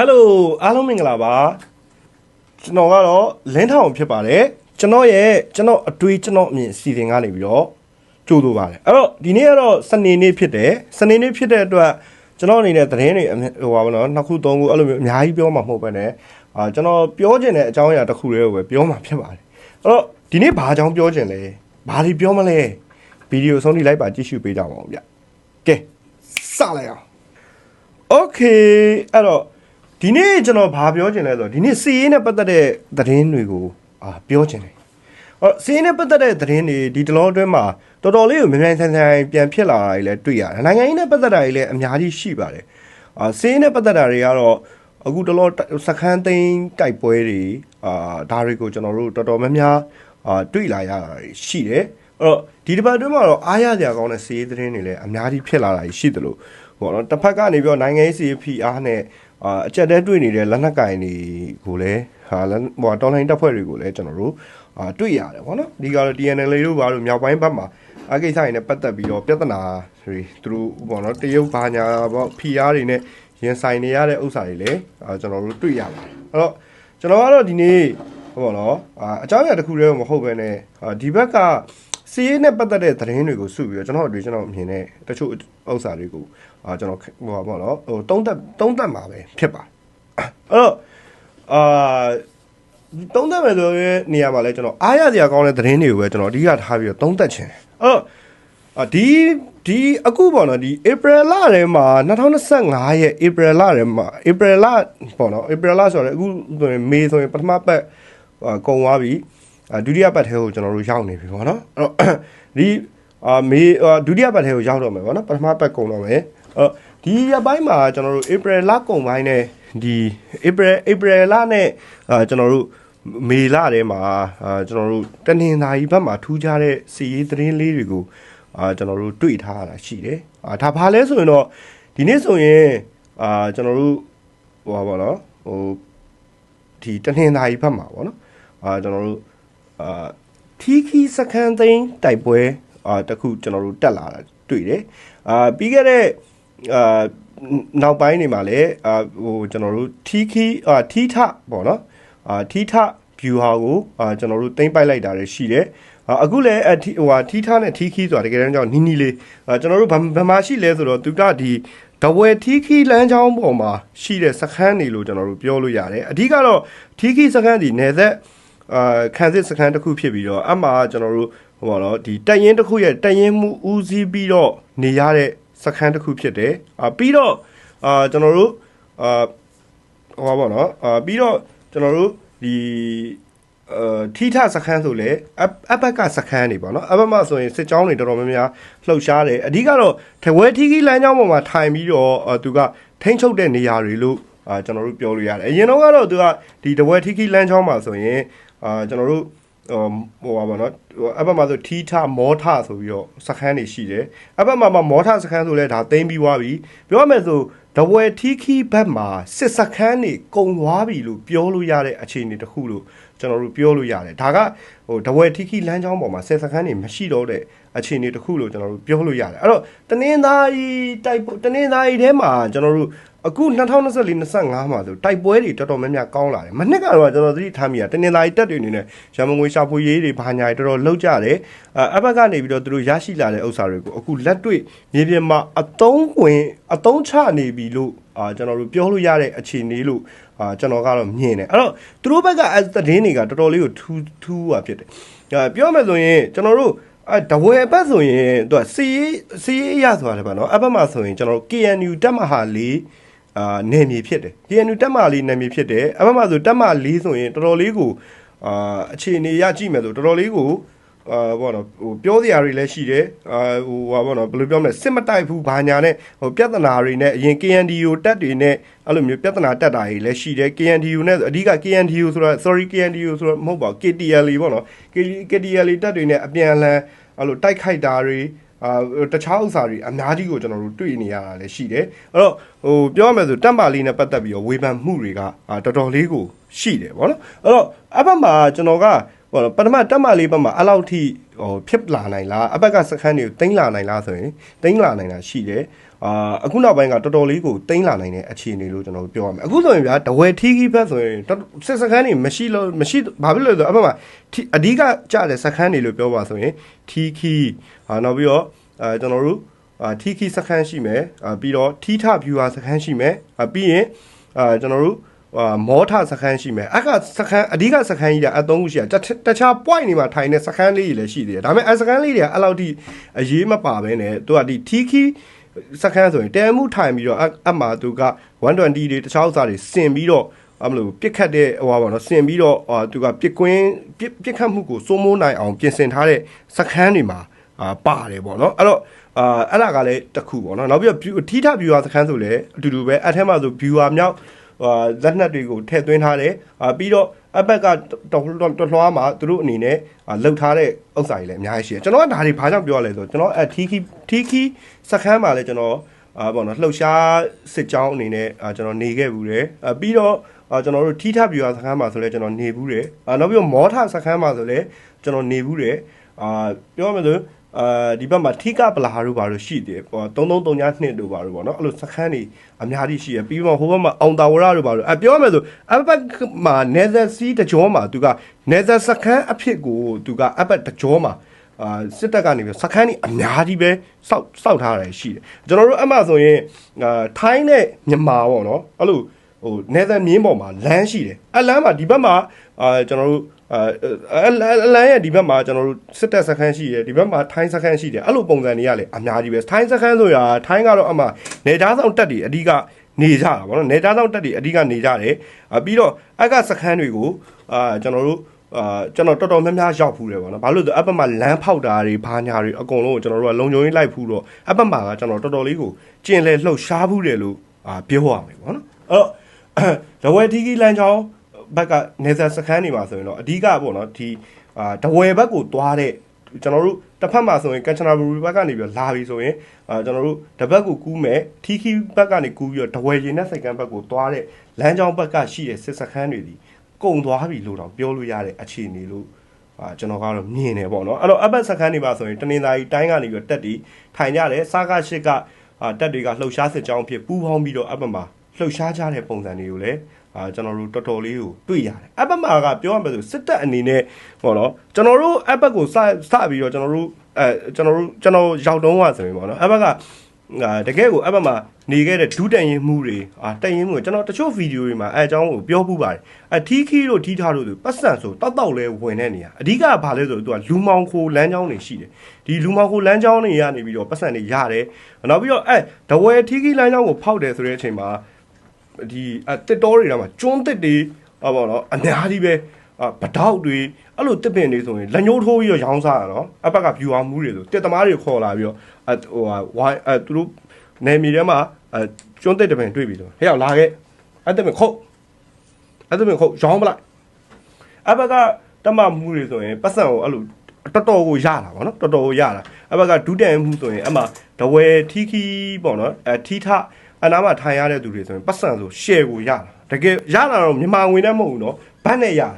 ဟယ်လိုအားလုံးမင်္ဂလာပါကျွန်တော်ကတော့လင်းထောင်ဖြစ်ပါတယ်ကျွန်တော်ရဲ့ကျွန်တော်အတွေးကျွန်တော်အမြင်အစီအစဉ်ကနေပြီးတော့ကြိုးလို့ပါတယ်အဲ့တော့ဒီနေ့ကတော့စနေနေ့ဖြစ်တယ်စနေနေ့ဖြစ်တဲ့အတွက်ကျွန်တော်အနေနဲ့သတင်းတွေအမြဟိုပါဘောနော်နှစ်ခုသုံးခုအဲ့လိုမျိုးအများကြီးပြောမှာမဟုတ်ဘဲနဲ့အာကျွန်တော်ပြောချင်တဲ့အကြောင်းအရာတစ်ခုတည်းကိုပဲပြောမှာဖြစ်ပါတယ်အဲ့တော့ဒီနေ့ဘာအကြောင်းပြောချင်လဲဘာတွေပြောမလဲဗီဒီယိုဆုံးထိလိုက်ပါကြည့်ရှုပေးကြပါဦးဗျကဲစလိုက်အောင် Okay အဲ့တော့ ဒီနေ့ကျွန်တော်ဘာပြောချင်လဲဆိုတော့ဒီနေ့စီးရေးနဲ့ပတ်သက်တဲ့သတင်းတွေကိုအာပြောချင်တယ်။အော်စီးရေးနဲ့ပတ်သက်တဲ့သတင်းတွေဒီတလောအတွင်းမှာတော်တော်လေးကိုမြန်မြန်ဆန်ဆန်ပြန်ဖြစ်လာတာတွေလည်းတွေ့ရတယ်။နိုင်ငံရေးနဲ့ပတ်သက်တာတွေလည်းအများကြီးရှိပါတယ်။အာစီးရေးနဲ့ပတ်သက်တာတွေကတော့အခုတလောစခန်းသိမ်းတိုက်ပွဲတွေအာဒါတွေကိုကျွန်တော်တို့တော်တော်များများအာတွေ့လာရတာတွေရှိတယ်။အဲ့တော့ဒီတစ်ပတ်အတွင်းမှာတော့အားရစရာကောင်းတဲ့စီးရေးသတင်းတွေလည်းအများကြီးဖြစ်လာတာရှိတယ်လို့ပေါ့နော်တစ်ဖက်ကနေပြီးတော့နိုင်ငံရေးစီဖီအားနဲ့ အာအကြက်တဲတွေ့နေတဲ့လက်နက်ကင်တွေကိုလည်းဟာလက်ဟိုတော်လိုင်းတပ်ဖွဲ့တွေကိုလည်းကျွန်တော်တို့အာတွေ့ရတယ်ပေါ့နော်ဒီကတော့ TNL တို့ဘာလို့မြောက်ပိုင်းဘက်မှာအကိစ္စတွေနဲ့ပတ်သက်ပြီးတော့ပြဿနာတွေသူတို့ပေါ့နော်တရုတ်ဘာညာပေါ့ဖီအားတွေနဲ့ရင်ဆိုင်နေရတဲ့ဥစ္စာတွေလည်းအာကျွန်တော်တို့တွေ့ရပါတယ်အဲ့တော့ကျွန်တော်ကတော့ဒီနေ့ဟိုပေါ့နော်အာအကြောင်းအရာတစ်ခုတည်းမဟုတ်ဘဲနဲ့အာဒီဘက်က စီးရေးနဲ့ပတ်သက်တဲ့သတင်းတွေကိုစုပြီးတော့ကျွန်တော်အတွေ့ကျွန်တော်အမြင်နဲ့တချို့ဥစ္စာတွေကိုအာကျွန်တော်ဟိုပါပေါ့နော်ဟိုတုံးသက်တုံးသက်မှာပဲဖြစ်ပါတယ်အဲ့တော့အာတုံးသက်မယ်ဆိုရဲနေရာမှာလဲကျွန်တော်အားရစရာကောင်းတဲ့သတင်းတွေကိုပဲကျွန်တော်အဓိကထားပြီးတော့တုံးသက်ခြင်းအဲ့တော့အာဒီဒီအခုပေါ့နော်ဒီ April လထဲမှာ2025ရဲ့ April လထဲမှာ April လပေါ့နော် April လဆိုတော့အခုဆိုရင် May ဆိုရင်ပထမပတ်အာကုန်သွားပြီအာ ဒုတိယပတ်ထဲကိုကျွန်တော်တို့ရောက်နေပြီပေါ့နော်အဲ့တော့ဒီအာမေအာဒုတိယပတ်ထဲကိုရောက်တော့မယ်ပေါ့နော်ပထမပတ်ကုန်တော့မယ်အဲ့တော့ဒီရက်ပိုင်းမှာကျွန်တော်တို့ April လကုန်ပိုင်းနဲ့ဒီ April April လနဲ့အာကျွန်တော်တို့မေလထဲမှာအာကျွန်တော်တို့တနင်္လာရီဘက်မှာထူးခြားတဲ့စီရေးသတင်းလေးတွေကိုအာကျွန်တော်တို့တွေ့ထားရတာရှိတယ်အာဒါဘာလဲဆိုရင်တော့ဒီနေ့ဆိုရင်အာကျွန်တော်တို့ဟိုပါဘောနော်ဟိုဒီတနင်္လာရီဘက်မှာပေါ့နော်အာကျွန်တော်တို့ အာထီခီစကန်သိန်းတိုက်ပွဲအာတခုကျွန်တော်တို့တက်လာတာတွေ့တယ်အာပြီးခဲ့တဲ့အာနောက်ပိုင်းနေမှာလည်းအာဟိုကျွန်တော်တို့ထီခီအာထီထပေါ့နော်အာထီထ view ဟာကိုအာကျွန်တော်တို့တင်ပိုက်လိုက်တာလည်းရှိတယ်အာအခုလည်းအထီဟိုဟာထီထနဲ့ထီခီဆိုတာတကယ်တမ်းကြောင့်နီးနီးလေးအာကျွန်တော်တို့ဘယ်မှာရှိလဲဆိုတော့သူကဒီဒဝဲထီခီလမ်းကြောင်းပေါ်မှာရှိတဲ့စခန်းတွေလို့ကျွန်တော်တို့ပြောလို့ရတယ်အဓိကတော့ထီခီစခန်းဒီနေသက် အာခန်းစစ်စခန်းတစ်ခုဖြစ်ပြီးတော့အမှကျွန်တော်တို့ဟိုပါတော့ဒီတက်ရင်တစ်ခုရဲ့တက်ရင်မှုဦးစီးပြီးတော့နေရတဲ့စခန်းတစ်ခုဖြစ်တယ်အာပြီးတော့အာကျွန်တော်တို့အာဟိုပါပေါ့နော်အာပြီးတော့ကျွန်တော်တို့ဒီအာထီထစခန်းဆိုလေအအဘက်ကစခန်းနေပေါ့နော်အဘက်မှာဆိုရင်စစ်ကြောင်းတွေတော်တော်များများလှုပ်ရှားတယ်အဓိကတော့ထဝဲထီကြီးလမ်းကြောင်းပေါ်မှာထိုင်ပြီးတော့အာသူကထိန်းချုပ်တဲ့နေရာတွေလို့အာကျွန်တော်တို့ပြောလို့ရတယ်အရင်တော့ကတော့သူကဒီတဝဲထီကြီးလမ်းကြောင်းမှာဆိုရင် အာကျွန်တော်တို့ဟိုဟိုပါဗောနော်ဟိုအဘက်မှာဆိုထီထမောထဆိုပြီးတော့စခန်းတွေရှိတယ်အဘက်မှာမှမောထစခန်းဆိုလဲဒါသိမ်းပြီးသွားပြီပြောရမယ်ဆိုဒဝဲထီခီဘက်မှာစစ်စခန်းတွေကုံသွားပြီလို့ပြောလို့ရတဲ့အခြေအနေတစ်ခုလို့ ကျွန်တော်တို့ပြောလို့ရတယ်ဒါကဟိုဒဝဲထီခီလမ်းကြောင်းပေါ်မှာစစ်စခန်းတွေမရှိတော့တဲ့အခြေအနေတစ်ခုလို့ကျွန်တော်တို့ပြောလို့ရတယ်အဲ့တော့တနင်္သာရီတိုက်တနင်္သာရီထဲမှာကျွန်တော်တို့အခု2024 25မှာဆိုတိုက်ပွဲတွေတော်တော်များများကောင်းလာတယ်မနှစ်ကတော့ကျွန်တော်သတိထားမိတာတနင်္သာရီတက်တွေအနေနဲ့ရမငွေရှာဖွေရေးတွေဘာညာတွေတော်တော်လောက်ကြတယ်အဲအဘက်ကနေပြီးတော့သူတို့ရရှိလာတဲ့ဥစ္စာတွေကိုအခုလက်တွေ့မြေပြင်မှာအတုံးဝင်အတုံးချနေပြီလို့ အာကျွန်တော်တို့ပြောလို့ရတဲ့အခြေအနေလို့အာကျွန်တော်ကတော့မြင်တယ်အဲ့တော့သူတို့ဘက်ကအဲသတင်းတွေကတော်တော်လေးကိုထူးထူးဟာဖြစ်တယ်အဲပြောမယ်ဆိုရင်ကျွန်တော်တို့အဲတဝဲဘက်ဆိုရင်သူကစီးစီးရဆိုတာလည်းပါနော်အဘက်မှာဆိုရင်ကျွန်တော်တို့ KNU တက်မဟာလေးအာနယ်မြေဖြစ်တယ် KNU တက်မလေးနယ်မြေဖြစ်တယ်အဘက်မှာဆိုတက်မလေးဆိုရင်တော်တော်လေးကိုအာအခြေအနေရကြည့်မယ်ဆိုတော်တော်လေးကို အာဘောနော်ဟိုပြောစရာတွေလည်းရှိတယ်အာဟိုဟာဘောနော်ဘယ်လိုပြောမလဲစစ်မတိုက်ဘူးဘာညာနဲ့ဟိုပြဿနာတွေနဲ့အရင် KNDU တက်တွေနဲ့အဲ့လိုမျိုးပြဿနာတက်တာတွေလည်းရှိတယ် KNDU နဲ့အဓိက KNDU ဆိုတာ sorry KNDU ဆိုတာမဟုတ်ပါဘူး KTL ပေါ့နော် KTL တက်တွေနဲ့အပြန်အလှန်အဲ့လိုတိုက်ခိုက်တာတွေအာတခြားဥစ္စာတွေအများကြီးကိုကျွန်တော်တို့တွေ့နေရတာလည်းရှိတယ်အဲ့တော့ဟိုပြောရမယ်ဆိုတက်ပါလေးနဲ့ပတ်သက်ပြီးတော့ဝေဖန်မှုတွေကအာတော်တော်လေးကိုရှိတယ်ဗောနော်အဲ့တော့အဘက်မှာကျွန်တော်က ဟဟောပထမတက်မလေးဘက်မှာအဲ့လောက်ထိဟိုဖြစ်လာနိုင်လားအဘက်ကစခန်းတွေကိုတင်းလာနိုင်လားဆိုရင်တင်းလာနိုင်တာရှိတယ်အာအခုနောက်ပိုင်းကတော်တော်လေးကိုတင်းလာနိုင်တဲ့အခြေအနေလို့ကျွန်တော်တို့ပြောရမယ်အခုဆိုရင်ဗျာတဝဲထီးကြီးဘက်ဆိုရင်တော်စစ်စခန်းတွေမရှိလို့မရှိဘာဖြစ်လို့လဲဆိုတော့အဘက်မှာထီအဓိကကြတဲ့စခန်းတွေလို့ပြောပါဆိုရင်ထီခီအာနောက်ပြီးတော့အဲကျွန်တော်တို့အာထီခီစခန်းရှိမယ်အာပြီးတော့ထီထ viewer စခန်းရှိမယ်အာပြီးရင်အာကျွန်တော်တို့ အာမောထစခန်းရှိမယ်အဲ့ကစခန်းအဓိကစခန်းကြီးကအသုံးခုရှိတာတတခြား point တွေမှာထိုင်တဲ့စခန်းလေးတွေလည်းရှိသေးတယ်ဒါပေမဲ့အဲ့စခန်းလေးတွေကအဲ့လောက်ထိအရေးမပါဘဲနဲ့သူကဒီ TK စခန်းဆိုရင်တဲမှုထိုင်ပြီးတော့အဲ့အမှသူက120တွေတခြားဥစ္စာတွေစင်ပြီးတော့အမလို့ပြစ်ခတ်တဲ့ဟိုပါတော့စင်ပြီးတော့အာသူကပြစ်ကွင်းပြစ်ပြစ်ခတ်မှုကိုစိုးမိုးနိုင်အောင်ပြင်ဆင်ထားတဲ့စခန်းတွေမှာအာပါတယ်ပေါ့နော်အဲ့တော့အာအဲ့ဒါကလည်းတစ်ခုပေါ့နော်နောက်ပြီးတော့ထိထ viewer စခန်းဆိုလည်းအတူတူပဲအဲ့ထဲမှာဆို viewer မြောက်ဟာ လက်နက်တွေကိုထည့်သွင်းထားတယ်အာပြီးတော့အဘက်ကတော်တော်လွှားမှာသူတို့အနေနဲ့လှုပ်ထားတဲ့ဥစ္စာတွေလည်းအများကြီးရှိတယ်ကျွန်တော်ကဒါတွေဘာကြောင့်ပြောရလဲဆိုတော့ကျွန်တော်အထီခီထီခီစခန်းမှာလည်းကျွန်တော်အာပေါ့နော်လှုပ်ရှားစစ်ကြောင်းအနေနဲ့အာကျွန်တော်နေခဲ့ဘူးတယ်အာပြီးတော့အာကျွန်တော်တို့ထီထပြူစခန်းမှာဆိုလဲကျွန်တော်နေဘူးတယ်အာနောက်ပြီးတော့မောထစခန်းမှာဆိုလဲကျွန်တော်နေဘူးတယ်အာပြောရမယ်ဆို အာဒီဘက်မှာထိကပလာတို့ဘာလို့ရှိတယ်ဟော3332တို့ဘာလို့ပေါ့နော်အဲ့လိုစခန်းတွေအများကြီးရှိရပြီးတော့ဟိုဘက်မှာအောင်တာဝရတို့ဘာလို့အပြောရမယ်ဆိုအဘက်မှာ nether sea တကြောမှာသူက nether စခန်းအဖြစ်ကိုသူကအဘက်တကြောမှာအာစစ်တပ်ကနေပြီးစခန်းကြီးအများကြီးပဲစောက်စောက်ထားရတယ်ရှိတယ်ကျွန်တော်တို့အမှဆိုရင်အာထိုင်းနဲ့မြန်မာပေါ့နော်အဲ့လိုဟို nether မြင်းပေါ်မှာလမ်းရှိတယ်အလမ်းမှာဒီဘက်မှာအာကျွန်တော်တို့ အာအလန်ရဲ့ဒီဘက်မှာကျွန်တော်တို့စစ်တပ်စခန်းရှိတယ်ဒီဘက်မှာထိုင်းစခန်းရှိတယ်အဲ့လိုပုံစံတွေကလည်းအများကြီးပဲထိုင်းစခန်းဆိုရာထိုင်းကတော့အမှနေသားဆောင်တက်တွေအဓိကနေကြတာဗောနော်နေသားဆောင်တက်တွေအဓိကနေကြတယ်အပြီးတော့အကစခန်းတွေကိုအာကျွန်တော်တို့အာကျွန်တော်တော်တော်များများရောက်ဖူးတယ်ဗောနော်ဘာလို့လဲဆိုအပတ်မှာလမ်းဖောက်တာတွေဘာညာတွေအကုန်လုံးကိုကျွန်တော်တို့ကလုံခြုံရေးလိုက်ဖူးတော့အပတ်မှာကကျွန်တော်တော်တော်လေးကိုကျင်လေလှုပ်ရှားဖူးတယ်လို့အာပြောရမယ်ဗောနော်အဲ့တော့လဝဲတီကီလန်ချောင်း ဘက်ကနေဇာစခန်းနေမှာဆိုရင်တော့အဓိကပေါ့နော်ဒီအာတဝယ်ဘက်ကိုသွားတဲ့ကျွန်တော်တို့တစ်ဖက်မှာဆိုရင်ကန်ချနာဘူရီဘက်ကနေပြီးလာပြီဆိုရင်အာကျွန်တော်တို့တပတ်ကိုကူးမယ်ထီခီဘက်ကနေကူးပြီးတော့တဝယ်ရင်နဲ့စိတ်ကန်းဘက်ကိုသွားတဲ့လမ်းကြောင်းဘက်ကရှိတဲ့စစ်စခန်းတွေဒီကုံသွားပြီလို့တော့ပြောလို့ရတဲ့အခြေအနေလို့အာကျွန်တော်ကတော့မြင်တယ်ပေါ့နော်အဲ့တော့အပတ်စခန်းတွေမှာဆိုရင်တနင်္သာရီတိုင်းကနေပြီးတော့တက်တီထိုင်ကြတယ်စားကရှစ်ကအာတက်တွေကလှုပ်ရှားစစ်ကြောင်းဖြစ်ပူးပေါင်းပြီးတော့အပတ်မှာလှုပ်ရှားကြတဲ့ပုံစံတွေကိုလည်း အာကျွန်တော်တို့တော်တော်လေးကိုတွေ့ရတယ်အပတ်မှာကပြောရမယ်ဆိုစစ်တပ်အနေနဲ့ဟောနော်ကျွန်တော်တို့အပတ်ကိုစစပြီးတော့ကျွန်တော်တို့အဲကျွန်တော်တို့ကျွန်တော်ရောက်တုံးကဆိုရင်ပေါ့နော်အပတ်ကအာတကယ်ကိုအပတ်မှာနေခဲ့တဲ့ဒုတန်ရင်မှုတွေအာတန်ရင်မှုကျွန်တော်တချို့ဗီဒီယိုတွေမှာအဲအကြောင်းကိုပြောပူပါတယ်အထီးခီတို့ထီးထားတို့ဆိုပတ်စံဆိုတောက်တောက်လဲဝင်တဲ့နေရာအဓိကဘာလဲဆိုတော့သူကလူမောင်ခိုလမ်းကြောင်းတွေရှိတယ်ဒီလူမောင်ခိုလမ်းကြောင်းတွေကနေပြီးတော့ပတ်စံတွေရတယ်နောက်ပြီးတော့အဲဒဝဲထီးခီလမ်းကြောင်းကိုဖောက်တယ်ဆိုတဲ့အချိန်မှာ ဒီအတစ်တော်တွေတော့ကျွန်းတစ်တွေဟောပေါ့နော်အများကြီးပဲအပတောက်တွေအဲ့လိုတစ်ပင်တွေဆိုရင်လက်ညှိုးထိုးပြီးတော့ရောင်းစားရနော်အပတ်က view အောင်မှုတွေဆိုတစ်သမားတွေခေါ်လာပြီးတော့အဟိုဟာဝိုင်းအသူတို့နေမီထဲမှာအကျွန်းတစ်တပင်တွေ့ပြီဆိုဟဲ့ရောက်လာခဲ့အဲ့တပင်ခုတ်အဲ့တပင်ခုတ်ရောင်းပလိုက်အပတ်ကတမမှုတွေဆိုရင်ပတ်စံကိုအဲ့လိုတော်တော်ကိုရတာဗောနော်တော်တော်ကိုရတာအဘကဒုတန်မှုဆိုရင်အမှဒဝဲထီခီပေါ့နော်အဲထီထ အနားမှာထိုင်ရတဲ့သူတွေဆိုရင်ပတ်စံဆို share ကိုရတာတကယ်ရတာတော့မြန်မာငွေနဲ့မဟုတ်ဘူးနော်ဘတ်နဲ့ရတာ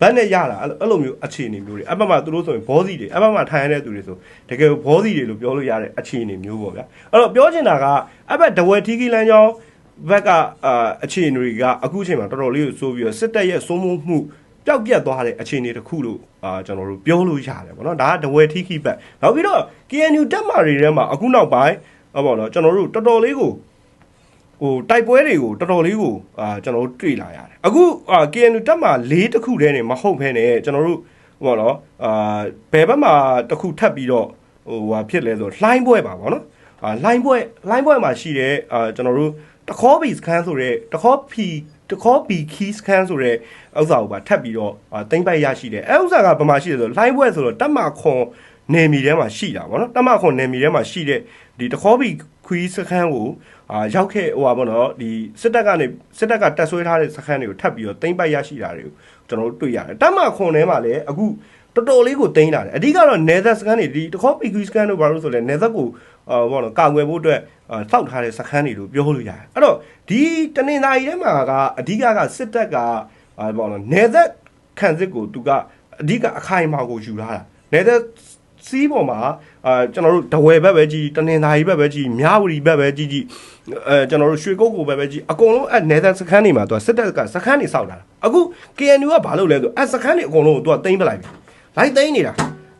ဘတ်နဲ့ရတာအဲ့လိုမျိုးအခြေအနေမျိုးတွေအဘမှာသူတို့ဆိုရင်ဘောစီတွေအဘမှာထိုင်ရတဲ့သူတွေဆိုတကယ်ဘောစီတွေလို့ပြောလို့ရတဲ့အခြေအနေမျိုးပေါ့ဗျာအဲ့တော့ပြောချင်တာကအဘဒဝဲထီခီလန်းချောင်းဘက်ကအာအခြေအနေတွေကအခုအချိန်မှာတော်တော်လေးကိုစိုးပြီးတော့စစ်တပ်ရဲ့စိုးမိုးမှုပျောက်ပြက်သွားတဲ့အခြေအနေတစ်ခုလို့အာကျွန်တော်တို့ပြောလို့ရတယ်ဗောနော်ဒါကဒဝဲထီခီဘက်နောက်ပြီးတော့ KNU တက်မာတွေထဲမှာအခုနောက်ပိုင်းဟောဗောနော်ကျွန်တော်တို့တော်တော်လေးကို ဟိုတိုက်ပွဲတွေကိုတော်တော်လေးကိုအာကျွန်တော်တို့တွေ့လာရတယ်အခုအာ KNU တက်မာ၄တစ်ခုတည်းနေမဟုတ်ဘဲနဲ့ကျွန်တော်တို့ဟောနော်အာဘယ်ဘက်မှာတစ်ခုထပ်ပြီးတော့ဟိုဟာဖြစ်လဲဆိုလှိုင်းပွဲပါဗောနော်အာလှိုင်းပွဲလှိုင်းပွဲမှာရှိတဲ့အာကျွန်တော်တို့တခေါဘီစခန်းဆိုတဲ့တခေါဖီတခေါဘီခီစခန်းဆိုတဲ့ဥစ္စာကိုပါထပ်ပြီးတော့တင်ပိုက်ရရှိတယ်အဲဥစ္စာကဘာမှရှိတယ်ဆိုလှိုင်းပွဲဆိုတော့တက်မခွန်နေမီထဲမှာရှိတာဗောနော်တက်မခွန်နေမီထဲမှာရှိတဲ့ဒီတခေါဘီခွီစခန်းကို အာရောက်ခဲ့ဟိုပါဗောနော်ဒီစစ်တပ်ကနေစစ်တပ်ကတက်ဆွဲထားတဲ့စခန်းတွေကိုထပ်ပြီးတော့တင်ပိုက်ရရှိတာတွေကိုကျွန်တော်တို့တွေ့ရတယ်တက်မခွန်ထဲမှာလည်းအခုတော်တော်လေးကိုတင်လာတယ်အဓိကတော့နေသက်စကန်တွေဒီတခေါပီကွီစကန်တို့ဘာလို့ဆိုလဲနေသက်ကိုအာဘောနော်ကာကွယ်ဖို့အတွက်စောက်ထားတဲ့စခန်းတွေလို့ပြောလို့ရတယ်အဲ့တော့ဒီတနင်္သာရီထဲမှာကအဓိကကစစ်တပ်ကအာဘောနော်နေသက်ခံစစ်ကိုသူကအဓိကအခိုင်အမာကိုယူထားတာနေတဲ့ စီးပေါ်မှာအာကျွန်တော်တို့ဒဝယ်ဘက်ပဲကြည့်တနင်္သာရီဘက်ပဲကြည့်မြဝတီဘက်ပဲကြည့်ကြည့်အဲကျွန်တော်တို့ရွှေကုတ်ကိုဘက်ပဲကြည့်အကုန်လုံးအဲနေတဲ့စခန်းတွေမှာသူကစစ်တပ်ကစခန်းတွေစောက်လာတာအခု KNU ကဘာလုပ်လဲဆိုအဲစခန်းတွေအကုန်လုံးကိုသူကတင်ပလိုက်ပြီလိုက်သိမ်းနေတာ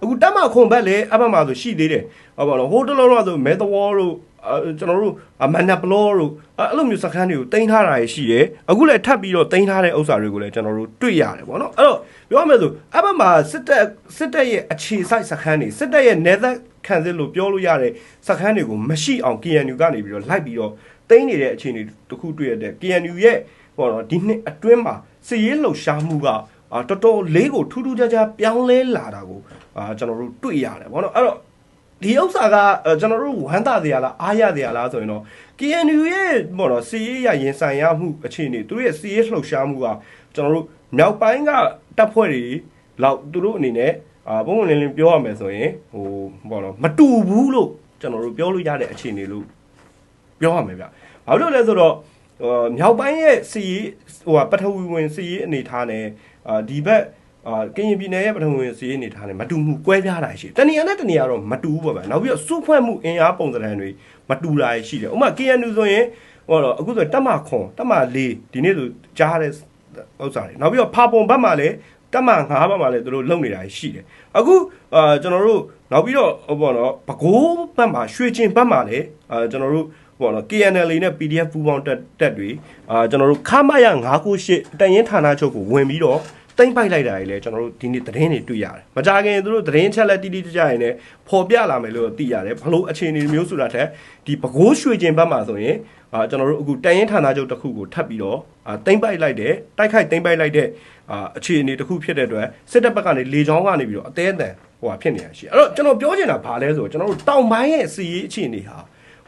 အခုတက်မခွန်ဘက်လည်းအဘက်မှာဆိုရှိသေးတယ်ဟောပါတော့ဟိုတလုံးတော့ဆိုမဲတဝေါ်တို့အဲ ကျွန်တော်တို့အမန်နပလောတို့အဲ့လိုမျိုးစခန်းတွေကိုတင်ထားတာရှိတယ်အခုလည်းထပ်ပြီးတော့တင်ထားတဲ့ဥစ္စာတွေကိုလည်းကျွန်တော်တို့တွေ့ရတယ်ပေါ့နော်အဲ့တော့ပြောရမယ်ဆိုအဘက်မှာစစ်တပ်စစ်တပ်ရဲ့အခြေစိုက်စခန်းတွေစစ်တပ်ရဲ့နေသက်ခံစစ်လို့ပြောလို့ရတဲ့စခန်းတွေကိုမရှိအောင် KNU ကနေပြီးတော့လိုက်ပြီးတော့တင်နေတဲ့အခြေအနေတစ်ခုတွေ့ရတဲ့ KNU ရဲ့ဟောတော့ဒီနှစ်အတွင်းမှာစစ်ရေးလှုပ်ရှားမှုကအာတော်တော်လေးကိုထူးထူးခြားခြားပြောင်းလဲလာတာကိုအာကျွန်တော်တို့တွေ့ရတယ်ပေါ့နော်အဲ့တော့ ဒီဥစ္စာကအဲကျွန်တော်တို့ဝမ်းသာတရားလားအားရတရားလားဆိုရင်တော့ KNU ရဲ့ပေါ့နော်စီရေးရရင်ဆိုင်ရမှုအခြေအနေသူတို့ရဲ့စီရေးလှုပ်ရှားမှုကကျွန်တော်တို့မြောက်ပိုင်းကတပ်ဖွဲ့တွေလောက်သူတို့အနေနဲ့အာဘုံဘုံလင်းလင်းပြောရမယ်ဆိုရင်ဟိုပေါ့နော်မတူဘူးလို့ကျွန်တော်တို့ပြောလို့ရတဲ့အခြေအနေလို့ပြောရမယ်ဗျ။ဘာလို့လဲဆိုတော့ဟိုမြောက်ပိုင်းရဲ့စီရေးဟိုပထဝီဝင်စီရေးအနေထားနဲ့အာဒီဘက် အာကရင်ပြည်နယ်ရဲ့ပထမဝင်စီးအနေထားနဲ့မတူမှုကွဲပြားတာရှိတယ်။တဏှာနဲ့တဏှာတော့မတူဘူးပေါ့ဗျာ။နောက်ပြီးတော့စုဖွဲ့မှုအင်အားပုံစံတွေမတူတာရှိတယ်။ဥပမာ KNU ဆိုရင်ဟောတော့အခုဆိုတက်မခွန်တက်မ၄ဒီနေ့ဆိုကြားတဲ့ဥစ္စာတွေ။နောက်ပြီးတော့ဖာပုံဘက်မှာလည်းတက်မ၅ဘက်မှာလည်းသူတို့လုံနေတာရှိတယ်။အခုအာကျွန်တော်တို့နောက်ပြီးတော့ဟောပေါ့နော်ပဲခူးဘက်မှာရွှေကျင်ဘက်မှာလည်းအာကျွန်တော်တို့ပေါ့နော် KNL နဲ့ PDF ပူးပေါင်းတက်တက်တွေအာကျွန်တော်တို့ခမရ998တန်ရင်ဌာနချုပ်ကိုဝင်ပြီးတော့ တိမ့်ပိုက်လိုက်တာတွေလည်းကျွန်တော်တို့ဒီနေ့သတင်းတွေတွေ့ရတယ်။မကြခင်သူတို့သတင်းချက်လက်တိတိကျကျရင်လည်းပေါ်ပြလာမယ်လို့သိရတယ်။ဘလို့အခြေအနေမျိုးဆိုတာထက်ဒီပကိုးရွှေကျင်ဘက်မှာဆိုရင်အာကျွန်တော်တို့အခုတန်ရင်ဌာနချုပ်တစ်ခုကိုထပ်ပြီးတော့အာတိမ့်ပိုက်လိုက်တဲ့တိုက်ခိုက်တိမ့်ပိုက်လိုက်တဲ့အာအခြေအနေတစ်ခုဖြစ်တဲ့အတွက်စစ်တပ်ဘက်ကနေလေကြောင်းကနေပြီးတော့အသေးအတန်ဟိုဟာဖြစ်နေတာရှိ။အဲ့တော့ကျွန်တော်ပြောချင်တာဘာလဲဆိုတော့ကျွန်တော်တို့တောင်ပိုင်းရဲ့စီရေးအခြေအနေဟာ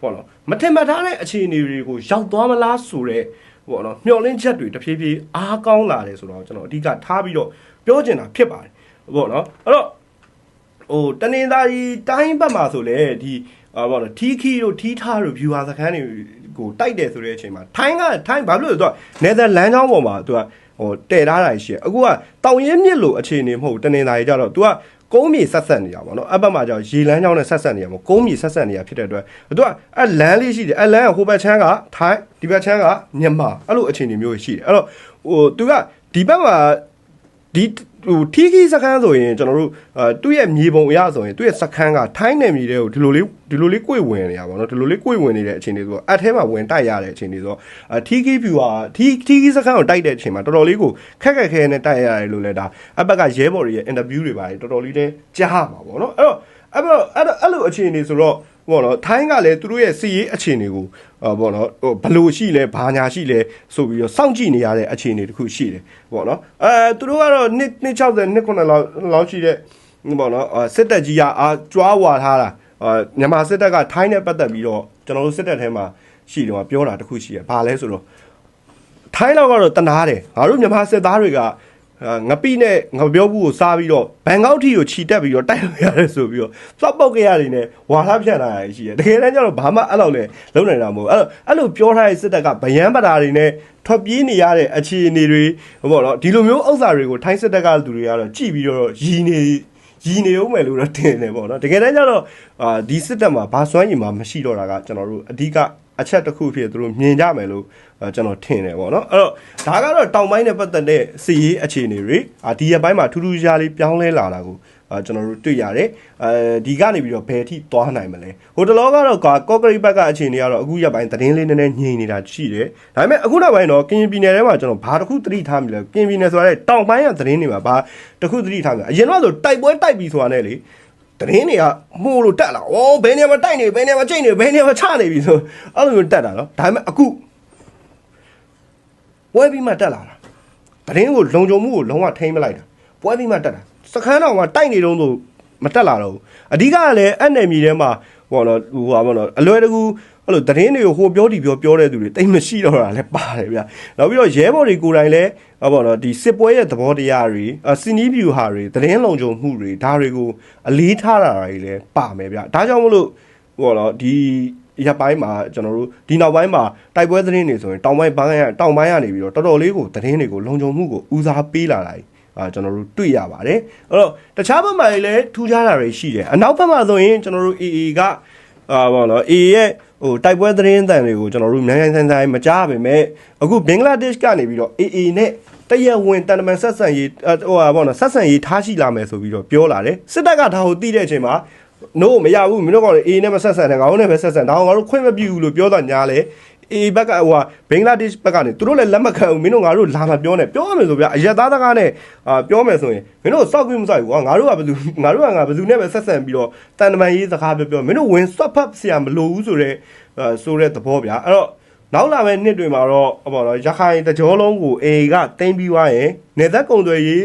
ပေါ့နော်မထင်မှတ်ထားတဲ့အခြေအနေတွေကိုရောက်သွားမလားဆိုတော့ ပေါ့နော်မျောလင်းချက်တွေတဖြည်းဖြည်းအားကောင်းလာတယ်ဆိုတော့ကျွန်တော်အဓိကထားပြီးတော့ပြောချင်တာဖြစ်ပါတယ်ပေါ့နော်အဲ့တော့ဟိုတနင်္သာရီတိုင်းဘက်မှာဆိုလေဒီအာပေါ့နော်ထီခီတို့ထီထားတို့ viewer စခန်းတွေကိုတိုက်တယ်ဆိုတဲ့အချိန်မှာထိုင်းကထိုင်းဘာလို့လဲဆိုတော့နယ်သာလန်ချောင်းပေါ်မှာသူကဟိုတည်ထားတာရှိရအခုကတောင်ရင်မြစ်လို့အခြေအနေမဟုတ်တနင်္သာရီကြတော့ तू က ကုန်းမြေဆက်ဆက်နေတာပေါ့နော်အဘက်မှာကျတော့ရေလန်းချောင်းနဲ့ဆက်ဆက်နေရမို့ကုန်းမြေဆက်ဆက်နေတာဖြစ်တဲ့အတွက်သူကအလန်းလေးရှိတယ်အလန်းကဟိုဘက်ချမ်းကထိုင်းဒီဘက်ချမ်းကမြန်မာအဲ့လိုအခြေအနေမျိုးရှိတယ်အဲ့တော့ဟိုသူကဒီဘက်မှာဒီ ဟိုထီခီစခန်းဆိုရင်ကျွန်တော်တို့အာသူ့ရဲ့မြေပုံအရဆိုရင်သူ့ရဲ့စခန်းကထိုင်းနယ်မြေတွေကိုဒီလိုလေးဒီလိုလေးကိုယ်ဝင်နေတာပေါ့နော်ဒီလိုလေးကိုယ်ဝင်နေတဲ့အခြေအနေဆိုတော့အထဲမှာဝင်တိုက်ရတဲ့အခြေအနေဆိုတော့အာထီခီဖြူဟာထီထီခီစခန်းကိုတိုက်တဲ့အချိန်မှာတော်တော်လေးကိုခက်ခက်ခဲနဲ့တိုက်ရတယ်လို့လည်းဒါအဘက်ကရဲဘော်တွေရဲ့ interview တွေပါတယ်တော်တော်လေးလည်းကြားမှာပေါ့နော်အဲ့တော့အဲ့တော့အဲ့တော့အဲ့လိုအခြေအနေဆိုတော့ ဘောနော်ထိုင်းကလည်းသူတို့ရဲ့စီရေးအခြေအနေကိုဘောနော်ဟိုဘလို့ရှိလဲဘာညာရှိလဲဆိုပြီးတော့စောင့်ကြည့်နေရတဲ့အခြေအနေတစ်ခုရှိတယ်ဘောနော်အဲသူတို့ကတော့နှစ်နှစ်60နှစ်9လောက်လောက်ရှိတဲ့ဘောနော်စစ်တပ်ကြီးကအာကြွားဝါထားတာအာမြန်မာစစ်တပ်ကထိုင်းနဲ့ပတ်သက်ပြီးတော့ကျွန်တော်တို့စစ်တပ်ထဲမှာရှိတယ်မှာပြောတာတစ်ခုရှိရဘာလဲဆိုတော့ထိုင်းလောက်ကတော့တနာတယ်ငါတို့မြန်မာစစ်သားတွေက ငပိနဲ့ငပြောဘူးကိုစားပြီးတော့ဘန်ကောက်ထီကိုခြီတက်ပြီးတော့တိုက်လို့ရတယ်ဆိုပြီးတော့စောက်ပေါက်ကြရနေနဲ့ဝါလာဖြန့်လာရရှိတယ်တကယ်တမ်းကျတော့ဘာမှအဲ့လောက်လဲလုံနိုင်တာမဟုတ်အဲ့လိုအဲ့လိုပြောထားတဲ့စစ်တပ်ကဗယန်းပတာတွေနဲ့ထွက်ပြေးနေရတဲ့အခြေအနေတွေဘောနော်ဒီလိုမျိုးဥစ္စာတွေကိုထိုင်းစစ်တပ်ကလူတွေကတော့ကြည်ပြီးတော့ရည်နေရည်နေအောင်မယ်လို့တော့တင်တယ်ပေါ့နော်တကယ်တမ်းကျတော့အာဒီစစ်တပ်မှာဘာစွမ်းရည်မှမရှိတော့တာကကျွန်တော်တို့အဓိက အချက်တစ်ခုဖြစ်သူတို့မြင်ကြမယ်လို့ကျွန်တော်ထင်တယ်ပေါ့နော်အဲ့တော့ဒါကတော့တောင်ပိုင်းနဲ့ပတ်သက်တဲ့စီရေးအခြေအနေတွေအာဒီရက်ပိုင်းမှာထူးထူးခြားလေးပြောင်းလဲလာတာကိုအာကျွန်တော်တို့တွေ့ရတယ်အဲဒီကနေပြီးတော့ဘယ်ထိသွားနိုင်မလဲဟိုတလောကတော့ကော့ကရိတ်ဘက်ကအခြေအနေကတော့အခုရက်ပိုင်းသတင်းလေးနည်းနည်းညင်နေတာရှိတယ်ဒါပေမဲ့အခုနောက်ပိုင်းတော့ကရင်ပြည်နယ်ထဲမှာကျွန်တော်ဘာတစ်ခုသတိထားမိလဲကရင်ပြည်နယ်ဆိုတဲ့တောင်ပိုင်းကသတင်းတွေမှာဘာတစ်ခုသတိထားမိလဲအရင်တော့ဆိုတိုက်ပွဲတိုက်ပြီးဆိုတာနဲ့လေ တရင်တွေကမှုလို့တက်လာ။အော်ဘယ်နေရာမှာတိုက်နေဘယ်နေရာမှာချိန်နေဘယ်နေရာမှာချနေပြီဆိုအဲ့လိုမျိုးတက်တာနော်။ဒါပေမဲ့အခုပွဲပြီးမှတက်လာတာ။တရင်ကိုလုံခြုံမှုကိုလုံးဝထိမ့်မလိုက်တာ။ပွဲပြီးမှတက်တာ။စခန်းတော်မှာတိုက်နေတော့ဆိုမတက်လာတော့ဘူး။အဓိကကလည်းအဲ့နယ်မြေထဲမှာ ဟောတော့ဟိုဟာပေါ့နော်အလွယ်တကူအဲ့လိုသတင်းတွေကိုဟိုပြောဒီပြောပြောတဲ့သူတွေတိတ်မရှိတော့တာလည်းပါတယ်ဗျ။နောက်ပြီးတော့ရဲဘော်တွေကိုယ်တိုင်လည်းဟောပေါ့နော်ဒီစစ်ပွဲရဲ့သဘောတရားတွေစီနီးဗျူဟာတွေသတင်းလုံခြုံမှုတွေဒါတွေကိုအလေးထားတာတွေလည်းပါမယ်ဗျ။ဒါကြောင့်မလို့ဟောတော့ဒီရပိုင်းမှာကျွန်တော်တို့ဒီနောက်ပိုင်းမှာတိုက်ပွဲသတင်းတွေဆိုရင်တောင်ပိုင်းဘန်းကတောင်ပိုင်းကနေပြီးတော့တော်တော်လေးကိုသတင်းတွေကိုလုံခြုံမှုကိုဦးစားပေးလာတာ အာကျွန်တော်တို့တွေ့ရပါတယ်အဲ့တော့တခြားဘက်မှာလည်းထူးခြားတာတွေရှိတယ်အနောက်ဘက်မှာဆိုရင်ကျွန်တော်တို့ AA ကအာဘောနော် AA ရဲ့ဟိုတိုက်ပွဲသတင်းအတန်တွေကိုကျွန်တော်တို့မြန်မြန်ဆန်ဆန်မကြားပါပဲမဲ့အခုဘင်္ဂလားဒေ့ရှ်ကနေပြီးတော့ AA နဲ့တရက်ဝင်တန်တမန်ဆက်ဆံရေးဟိုဟာဘောနော်ဆက်ဆံရေးထားရှိလာမယ်ဆိုပြီးတော့ပြောလာတယ်စစ်တပ်ကဒါကိုသိတဲ့အချိန်မှာ no မရဘူးမင်းတို့ကောင်လေ A နဲ့မဆက်ဆံနဲ့ငါတို့နဲ့ပဲဆက်ဆံဒါအောင်ငါတို့ခွင့်မပြုဘူးလို့ပြောတော့ညာလေ A ဘက်ကဟိုဟာဘင်္ဂလားဒေ့ရှ်ဘက်ကနေသူတို့လည်းလက်မခံဘူးမင်းတို့ငါတို့လာမပြောနဲ့ပြောရမယ်ဆိုဗျာအရက်သားတကားနဲ့အာပြောမယ်ဆိုရင်မင်းတို့စောက်ခွင့်မစောက်ဘူးကွာငါတို့ကဘယ်သူငါတို့ကငါဘယ်သူနဲ့ပဲဆက်ဆံပြီးတော့တန်တမန်ရေးစကားပြောပြောမင်းတို့ဝင်ဆွတ်ဖတ်ဆရာမလိုဘူးဆိုတော့အဲဆိုတဲ့သဘောဗျာအဲ့တော့နောက်လာမယ့်နှစ်တွေမှာတော့ဟောပါတော့ရခိုင်တကြောလုံးကို A ကတင်ပြီးွားရင်နေသက်ကုံတွေရေး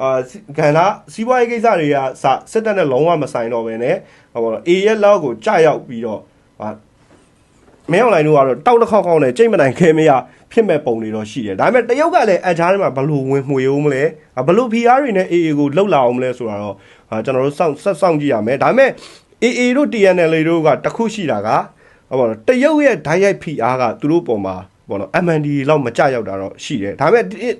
အာကန္နာစီးပွားရေးကိစ္စတွေကစစစ်တပ်နဲ့လုံးဝမဆိုင်တော့ဘဲနဲ့ဟောပါတော့ A ရဲ့လောက်ကိုကြာရောက်ပြီးတော့ဟာ မင်းအွန်လိုင်းတို့ကတော့တောက်တစ်ခေါက်ခေါက်နဲ့ကြိတ်မနိုင်ခဲမရဖြစ်မဲ့ပုံတွေတော့ရှိတယ်ဒါပေမဲ့တရုတ်ကလည်းအချားထဲမှာဘလို့ဝင်မှွေအောင်မလဲဘလို့ PR တွေနဲ့ AA ကိုလှုပ်လာအောင်မလဲဆိုတာတော့အာကျွန်တော်တို့စောင့်ဆက်စောင့်ကြည့်ရမယ်ဒါပေမဲ့ AA တို့ TNL တို့ကတခုရှိတာကဟောပါတော့တရုတ်ရဲ့ဓာတ်ရိုက် PR ကသူတို့ပုံမှာဘောနော် MND လောက်မကြရောက်တာတော့ရှိတယ်ဒါပေမဲ့ဒီဥ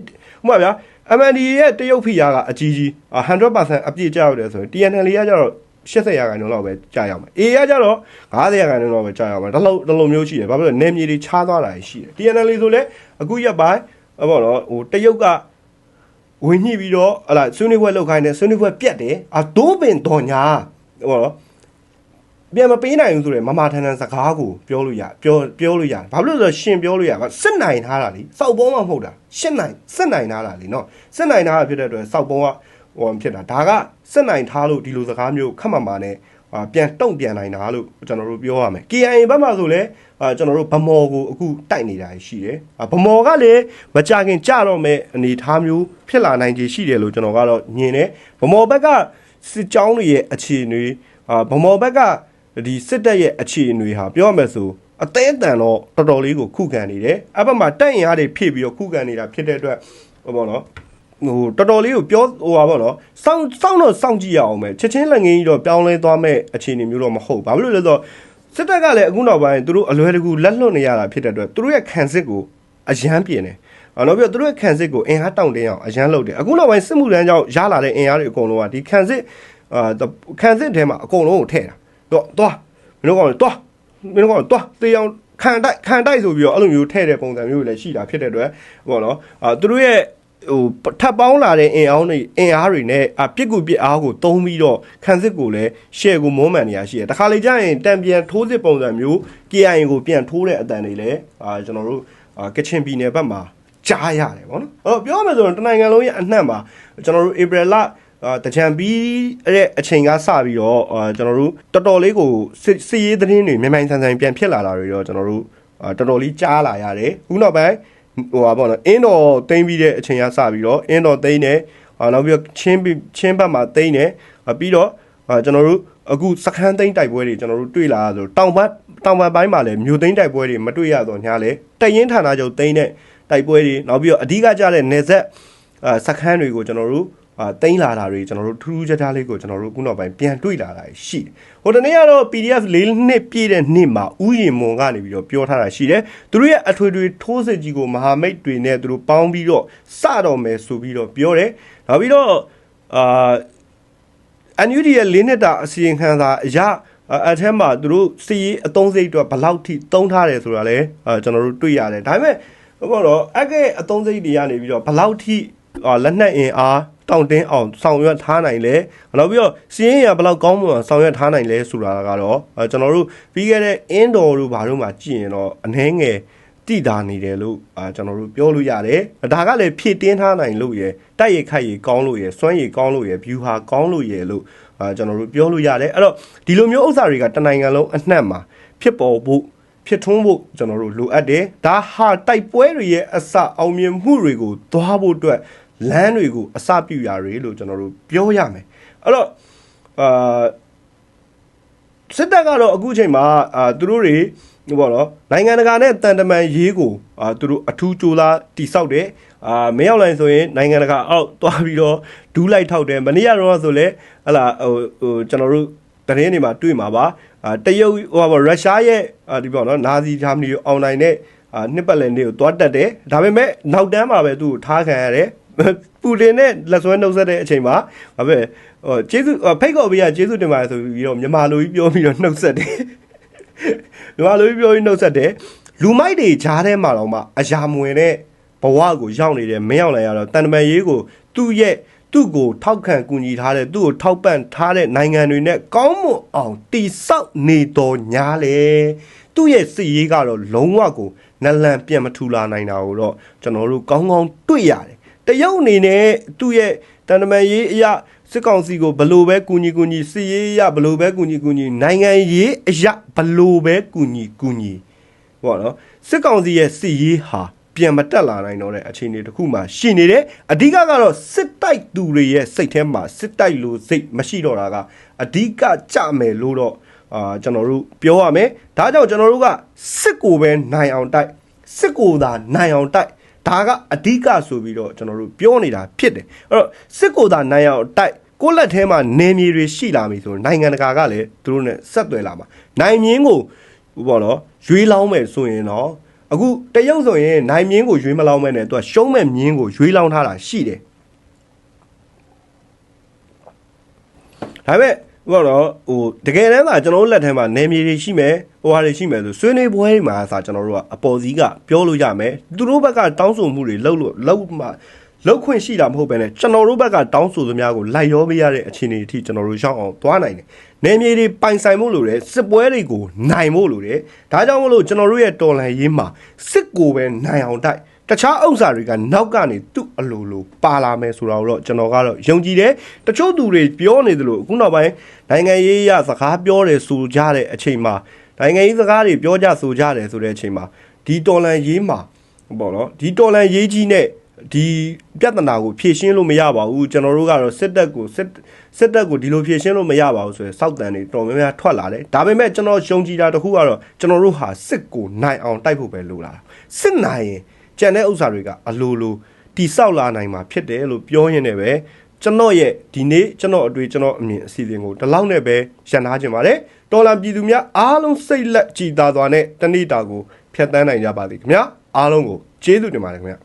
ပမာဗျာ MND ရဲ့တရုတ် PR ကအကြီးကြီးအာ100%အပြည့်ကြရောက်တယ်ဆိုရင် TNL ကကျတော့ 80ရာခိုင်နှုန်းလောက်ပဲကြာရောက်မယ်။ A ကကျတော့90ရာခိုင်နှုန်းလောက်ပဲကြာရောက်မယ်။ဒါလို့ဒါလို့မျိုးရှိတယ်။ဘာဖြစ်လို့လဲနေမြေတွေခြားသွားတာရှိတယ်။ TNL ဆိုလဲအခုရက်ပိုင်းဟောတော့ဟိုတရုတ်ကဝင်ညှိပြီးတော့ဟလာဆွေးနွေးပွဲလုပ်ခိုင်းတယ်ဆွေးနွေးပွဲပြတ်တယ်။အတိုးပင်တော်ညာဟောတော့ပြန်မပေးနိုင်ဘူးဆိုရယ်မမထန်ထန်စကားကိုပြောလို့ရပြောပြောလို့ရတယ်ဘာဖြစ်လို့လဲဆိုတော့ရှင်ပြောလို့ရကစစ်နိုင်ထားတာလीစောက်ပုံးမှမဟုတ်တာရှစ်နိုင်စစ်နိုင်ထားတာလीနော်စစ်နိုင်ထားတာဖြစ်တဲ့အတွက်စောက်ပုံးက ဟိုဖြစ်တာဒါကစစ်နိုင်ထားလို့ဒီလိုစကားမျိုးခက်မှန်မှနဲ့အာပြန်တုံ့ပြန်နိုင်တာလို့ကျွန်တော်တို့ပြောရမယ် KIA ဘက်မှာဆိုလဲအာကျွန်တော်တို့ဗမော်ကိုအခုတိုက်နေတာရှိတယ်အာဗမော်ကလည်းမကြခင်ကြတော့မဲ့အနေထားမျိုးဖြစ်လာနိုင်ခြေရှိတယ်လို့ကျွန်တော်ကတော့ညင်တယ်ဗမော်ဘက်ကစစ်ကြောင်းတွေရဲ့အခြေအနေအာဗမော်ဘက်ကဒီစစ်တပ်ရဲ့အခြေအနေဟာပြောရမယ်ဆိုအသေးအတန်တော့တော်တော်လေးကိုခုခံနေတယ်အဲ့ဘက်မှာတိုက်ရင်အားတွေဖြည့်ပြီးတော့ခုခံနေတာဖြစ်တဲ့အတွက်ဟောပေါ့နော် ဟိုတော်တော်လေးကိုပြောဟိုပါဘောနော်စောင့်စောင့်တော့စောင့်ကြည့်ရအောင်ပဲချက်ချင်းလက်ငင်းကြီးတော့ပြောင်းလဲသွားမဲ့အခြေအနေမျိုးတော့မဟုတ်ဘာဖြစ်လို့လဲဆိုတော့စစ်တပ်ကလည်းအခုနောက်ပိုင်းသူတို့အလွယ်တကူလက်လွတ်နေရတာဖြစ်တဲ့အတွက်သူတို့ရဲ့ခံစစ်ကိုအယမ်းပြင်းတယ်အော်နောက်ပြီးတော့သူတို့ရဲ့ခံစစ်ကိုအင်အားတောင့်တင်းအောင်အယမ်းလုပ်တယ်အခုနောက်ပိုင်းစစ်မှုထမ်းကြောင့်ရလာတဲ့အင်အားတွေအကုန်လုံးကဒီခံစစ်အာခံစစ်ထဲမှာအကုန်လုံးကိုထည့်တာတော့သွားမင်းတို့ကောင်သွားမင်းတို့ကောင်သွားတေးအောင်ခံတိုက်ခံတိုက်ဆိုပြီးတော့အဲ့လိုမျိုးထည့်တဲ့ပုံစံမျိုးတွေလည်းရှိတာဖြစ်တဲ့အတွက်ဘောနော်အာသူတို့ရဲ့ ဟိုထပ်ပေါင်းလာတဲ့အင်အားတွေအင်အားတွေနဲ့အပြစ်ကူပြစ်အားကိုတုံးပြီးတော့ခံစစ်ကိုလည်း share ကိုမုံမှန်နေရရှိတယ်တခါလေကြာရင်တံပြန်ထိုးစစ်ပုံစံမျိုး KIA ကိုပြန်ထိုးတဲ့အတန်တွေလည်းအာကျွန်တော်တို့အာကချင်ပြည်နယ်ဘက်မှာကြားရတယ်ဗောနော်အဲ့တော့ပြောရမယ်ဆိုရင်တနိုင်ငံလုံးရဲ့အနှံ့မှာကျွန်တော်တို့ April လအာတကြံပြီးတဲ့အချိန်ကစပြီးတော့အာကျွန်တော်တို့တော်တော်လေးကိုစစ်စစ်ရေးသတင်းတွေမြန်မြန်ဆန်ဆန်ပြန်ဖြစ်လာတာတွေတော့ကျွန်တော်တို့အာတော်တော်လေးကြားလာရတယ်ခုနောက်ပိုင်း ဟိုပါပေါ့နော်အင်းတော်တိမ့်ပြီးတဲ့အချိန်ကစပြီးတော့အင်းတော်တိမ့်တယ်အာနောက်ပြီးတော့ချင်းပြီးချင်းဘက်မှာတိမ့်တယ်အာပြီးတော့အာကျွန်တော်တို့အခုစခန်းသိမ်းတိုက်ပွဲတွေကျွန်တော်တို့တွေ့လာရဆိုတောင်ဘက်တောင်ဘက်ပိုင်းမှာလည်းမြို့သိမ်းတိုက်ပွဲတွေမတွေ့ရတော့ညာလေတရင်ဌာနချုပ်သိမ်းတဲ့တိုက်ပွဲတွေနောက်ပြီးတော့အဓိကကျတဲ့နေဆက်အာစခန်းတွေကိုကျွန်တော်တို့ အာတိမ့်လာတာတွေကျွန်တော်တို့ထူးထူးခြားခြားလေးကိုကျွန်တော်တို့ခုနောက်ပိုင်းပြန်တွေ့လာတာရှိတယ်။ဟိုတနေ့ကတော့ PDF ၄နှစ်ပြည့်တဲ့နေ့မှာဥယျာဉ်မွန်ကနေပြီးတော့ပြောထားတာရှိတယ်။သူတို့ရဲ့အထွေထွေထိုးစစ်ကြီးကိုမဟာမိတ်တွေနဲ့သူတို့ပေါင်းပြီးတော့စတော့မယ်ဆိုပြီးတော့ပြောတယ်။နောက်ပြီးတော့အာ NUD ရဲ့၄နှစ်တာအစီရင်ခံစာအရအထက်မှာသူတို့စီရေးအသုံးစိတ်တော့ဘယ်လောက်ထိသုံးထားတယ်ဆိုတာလည်းအာကျွန်တော်တို့တွေ့ရတယ်။ဒါပေမဲ့ဘောတော့အကဲအသုံးစိတ်တွေကနေပြီးတော့ဘယ်လောက်ထိအာလက်နက်အင်အား တောင့်တင်းအောင်ဆောင်ရွက်ထားနိုင်လဲနောက်ပြီးတော့စီးရင်ရဘယ်လောက်ကောင်းမွန်အောင်ဆောင်ရွက်ထားနိုင်လဲဆိုတာကတော့အဲကျွန်တော်တို့ပြီးခဲ့တဲ့အင်းတော်တို့ဘာလို့မှကြည့်ရင်တော့အနှဲငယ်တိတာနေတယ်လို့အာကျွန်တော်တို့ပြောလို့ရတယ်ဒါကလည်းဖြည့်တင်းထားနိုင်လို့ရယ်တိုက်ရိုက်ခိုက်ရည်ကောင်းလို့ရယ်စွမ်းရည်ကောင်းလို့ရယ် view ဟာကောင်းလို့ရယ်လို့အာကျွန်တော်တို့ပြောလို့ရတယ်အဲ့တော့ဒီလိုမျိုးဥစ္စာတွေကတနိုင်ငံလုံးအနှံ့မှာဖြစ်ပေါ်ဖို့ဖြစ်ထွန်းဖို့ကျွန်တော်တို့လိုအပ်တယ်ဒါဟာတိုက်ပွဲတွေရဲ့အစအောင်မြင်မှုတွေကိုသွားဖို့အတွက် လမ်းတွေကိုအစပြုရာတွေလို့ကျွန်တော်တို့ပြောရမယ်အဲ့တော့အာစစ်တပ်ကတော့အခုချိန်မှာအာသူတို့တွေဟိုပေါ့နော်နိုင်ငံတကာနဲ့တန်တမန်ရေးကိုအာသူတို့အထူးကြိုးစားတိဆောက်တယ်အာမင်းရောက်လိုက်ဆိုရင်နိုင်ငံတကာအောက်သွားပြီးတော့ဒူးလိုက်ထောက်တယ်မနေ့ကတော့ဆိုလဲဟလာဟိုဟိုကျွန်တော်တို့တရင်တွေမှာတွေ့မှာပါအာတရုတ်ဟိုပါရုရှားရဲ့အာဒီပေါ့နော်နာဇီဂျာမနီကိုအွန်လိုင်းနဲ့အာနှစ်ပတ်လည်နေ့ကိုသွားတက်တယ်ဒါပေမဲ့နောက်တန်းမှာပဲသူ့ကိုထားခံရတယ် ပူတင်နဲ့လက်ဆွဲနှုတ်ဆက်တဲ့အချိန်မှာဘာပဲဟိုကျေးဇူးဖိတ်ခေါ်ပေးရကျေးဇူးတင်ပါတယ်ဆိုပြီးတော့မြန်မာလိုကြီးပြောပြီးတော့နှုတ်ဆက်တယ်မြန်မာလိုကြီးပြောပြီးနှုတ်ဆက်တယ်လူမိုက်တွေကြားထဲမှာတော့မှအရာမဝင်တဲ့ဘဝကိုရောက်နေတဲ့မင်းအောင်လည်းရတော့တန်တမန်ရေးကိုသူ့ရဲ့သူ့ကိုထောက်ခံကူညီထားတဲ့သူ့ကိုထောက်ပံ့ထားတဲ့နိုင်ငံတွေနဲ့ကောင်းမွန်အောင်တိဆောက်နေတော်ညာလေသူ့ရဲ့စစ်ရေးကတော့လုံးဝကိုနလန်ပြန်မထူလာနိုင်တာကိုတော့ကျွန်တော်တို့ကောင်းကောင်းတွေ့ရတယ် တရုတ်အနေနဲ့သူ့ရဲ့တန်တမန်ရေးအရာစစ်ကောင်စီကိုဘလို့ပဲကူညီကူညီစစ်ရေးအရဘလို့ပဲကူညီကူညီနိုင်ငံရေးအရာဘလို့ပဲကူညီကူညီပေါ့နော်စစ်ကောင်စီရဲ့စစ်ရေးဟာပြန်မတက်လာနိုင်တော့တဲ့အခြေအနေတစ်ခုမှရှိနေတယ်အဓိကကတော့စစ်တိုက်သူတွေရဲ့စိတ်ထဲမှာစစ်တိုက်လို့စိတ်မရှိတော့တာကအဓိကကြမယ်လို့တော့အာကျွန်တော်တို့ပြောရမယ်ဒါကြောင့်ကျွန်တော်တို့ကစစ်ကိုပဲနိုင်အောင်တိုက်စစ်ကိုသာနိုင်အောင်တိုက် ဒါကအဓိကဆိုပြီးတော့ကျွန်တော်တို့ပြောနေတာဖြစ်တယ်အဲ့တော့စစ်ကိုသာနိုင်အောင်တိုက်ကိုယ့်လက်ထဲမှာနေမြေတွေရှိလာပြီဆိုတော့နိုင်ငံတကာကလည်းသူတို့နဲ့ဆက်သွယ်လာမှာနိုင်မြင်းကိုဟိုပေါ့နော်ရွေးလောင်းမယ်ဆိုရင်တော့အခုတရုတ်ဆိုရင်နိုင်မြင်းကိုရွေးမလောင်းမဲနဲ့သူကရှုံးမဲ့မြင်းကိုရွေးလောင်းထားတာရှိတယ်ဒါပေမဲ့ ဘောတော့ဟိုတကယ်တမ်းကကျွန်တော်တို့လက်ထဲမှာနေမြေတွေရှိမယ်ဟိုဟာတွေရှိမယ်ဆိုဆွေးနွေးပွဲတွေမှာအစားကျွန်တော်တို့ကအပေါ်စီးကပြောလို့ရမယ်သူတို့ဘက်ကတောင်းဆိုမှုတွေလုပ်လို့လုပ်မှလောက်ခွင့်ရှိတာမဟုတ်ပဲねကျွန်တော်တို့ဘက်ကတောင်းဆိုသမျှကိုလိုက်ရောပေးရတဲ့အခြေအနေအထိကျွန်တော်တို့ရောက်အောင်သွားနိုင်တယ်။နေမြေတွေပိုင်ဆိုင်ဖို့လိုတယ်စစ်ပွဲတွေကိုနိုင်ဖို့လိုတယ်။ဒါကြောင့်မလို့ကျွန်တော်တို့ရဲ့တော်လှန်ရေးမှာစစ်ကိုပဲနိုင်အောင်တိုက် တခြားဥစ္စာတွေကနောက်ကနေသူ့အလိုလိုပါလာမယ်ဆိုတာကိုတော့ကျွန်တော်ကတော့ယုံကြည်တယ်တချို့သူတွေပြောနေသလိုအခုနောက်ပိုင်းနိုင်ငံရေးအရစကားပြောတယ်ဆိုကြတဲ့အချိန်မှာနိုင်ငံရေးစကားတွေပြောကြဆိုကြတယ်ဆိုတဲ့အချိန်မှာဒီတော်လန်ရေးမှာပေါ့နော်ဒီတော်လန်ရေးကြီးနဲ့ဒီပြဿနာကိုဖြေရှင်းလို့မရပါဘူးကျွန်တော်တို့ကတော့စစ်တပ်ကိုစစ်စစ်တပ်ကိုဒီလိုဖြေရှင်းလို့မရပါဘူးဆိုရင်စောက်တန်တွေတော်များများထွက်လာတယ်ဒါပေမဲ့ကျွန်တော်ယုံကြည်တာတစ်ခုကတော့ကျွန်တော်တို့ဟာစစ်ကိုနိုင်အောင်တိုက်ဖို့ပဲလိုလာတာစစ်နိုင်ရင် ကြံတဲ့ဥစ္စာတွေကအလိုလိုတိဆောက်လာနိုင်မှာဖြစ်တယ်လို့ပြောရင်းနဲ့ပဲကျွန်တော်ရဲ့ဒီနေ့ကျွန်တော်အတွေ့ကျွန်တော်အမြင်အစီအစဉ်ကိုဒီလောက်နဲ့ပဲရန်ထားခြင်းပါတယ်တော်လာပြည်သူများအားလုံးစိတ်လက်ကြည်သာစွာနဲ့တဏိတာကိုဖျက်ဆီးနိုင်ကြပါသည်ခင်ဗျာအားလုံးကိုကျေးဇူးတင်ပါတယ်ခင်ဗျာ